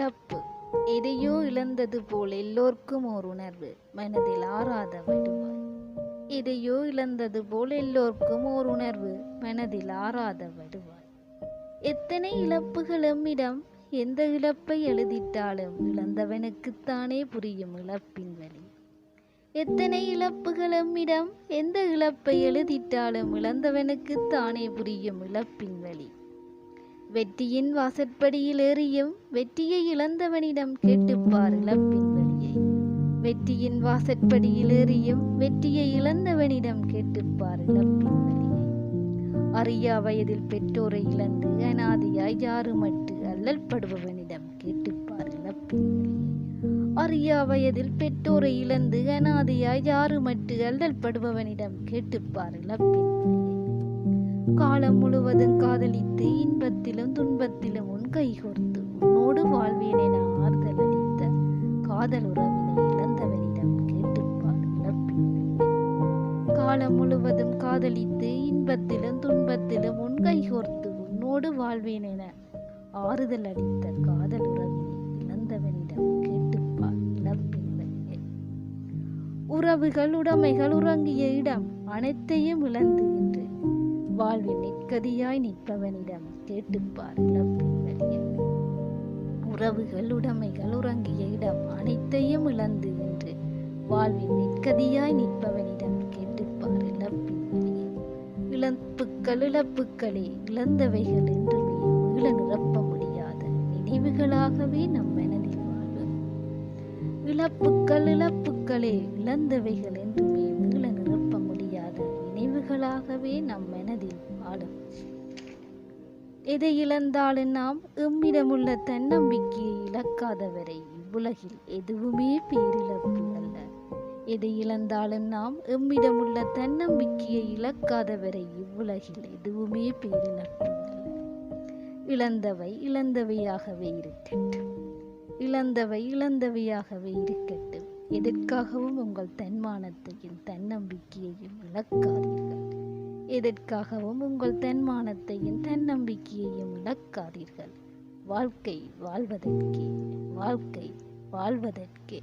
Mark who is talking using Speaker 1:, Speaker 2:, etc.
Speaker 1: இழப்பு. எதையோ இழந்தது போல் எல்லோர்க்கும் ஓர் உணர்வு. மனதில் ஆறாத வடுவாய். எதையோ இழந்தது போல் எல்லோர்க்கும் ஓர் உணர்வு. மனதில் ஆறாத வடுவாய். எத்தனை இழப்புகள் எம்மிடம்? எந்த இழப்பை எழுதிட்டாலும் இழந்தவனுக்குத்தானே புரியும் இழப்பின் வலி எத்தனை இழப்புகள் எம்மிடம்? எந்த இழப்பை எழுதிட்டாலும் இழந்தவனுக்குத்தானே புரியும் இழப்பின் வலி வெற்றியின் வாசற்படியில் ஏறியும் வெற்றியை இழந்தவனிடம் கேட்டுப்பார் இழப்பின் வழியை வெற்றியின் வாசற்படியில் ஏறியும் வெற்றியை இழந்தவனிடம் கேட்டுப்பார் இழப்பின் வழியை அறியா வயதில் பெற்றோரை இழந்து அனாதியாய் யாருமட்டு அல்லல்படுபவனிடம் கேட்டுப்பார் இழப்பின் வழியை அறியா வயதில் பெற்றோரை இழந்து அனாதியாய் யாருமட்டு அல்லல்படுபவனிடம் கேட்டுப்பார் இழப்பின் வழியை காலம் முழுவதும் காதலித்து இன்பத்திலும் துன்பத்திலும் உன் கைகோர்த்து உன்னோடு வாழ்வேன் என ஆறுதல் அளித்த காதல் உறவினை இழந்தவனிடம் கேட்டுப்பார் காலம் முழுவதும் காதலித்து இன்பத்திலும் துன்பத்திலும் உன் கைகோர்த்து உன்னோடு வாழ்வேன் என ஆறுதல் அளித்த காதல் உறவினை இழந்தவனிடம் கேட்டுப்பார் உறவுகள் உடைமைகள் உறங்கிய இடம் அனைத்தையும் இழந்து இன்று வாழ்வில் நிற்கதியாய் நிற்பவனிடம் கேட்டுப்பார் உறவுகள் உடைமைகள் உறங்கிய இடம் அனைத்தையும் இழந்து என்று வாழ்வில் நிற்கதியாய் நிற்பவனிடம் கேட்டுப்பார் இழப்பின் வழியை இழப்புக்கள் இழப்புக்களே இழந்தவைகள் என்றுமே மீள நிரப்ப முடியாத நினைவுகளாகவே நம் மனதில் வாழ்வும் இழப்புக்கள் இழப்புக்களே இழந்தவைகள் என்று நினைவுகளாகவே நம் மனதில் வாழும் எதை இழந்தாலும் நாம் எம்மிடமுள்ள தன்னம்பிக்கையை இழக்காதவரை இவ்வுலகில் எதுவுமே பேரிழப்பு அல்ல. எதை இழந்தாலும் நாம் எம்மிடமுள்ள தன்னம்பிக்கையை இழக்காதவரை இவ்வுலகில் எதுவுமே பேரிழப்பு அல்ல. இழந்தவை இழந்தவையாகவே இருக்கட்டும். இழந்தவை இழந்தவையாகவே இருக்கட்டும். எதற்காகவும் உங்கள் தன்மானத்தையும் தன்னம்பிக்கையையும் இழக்காதீர்கள். எதற்காகவும் உங்கள் தன்மானத்தையும் தன்னம்பிக்கையையும் இழக்காதீர்கள். வாழ்க்கை வாழ்வதற்கே வாழ்க்கை வாழ்வதற்கே.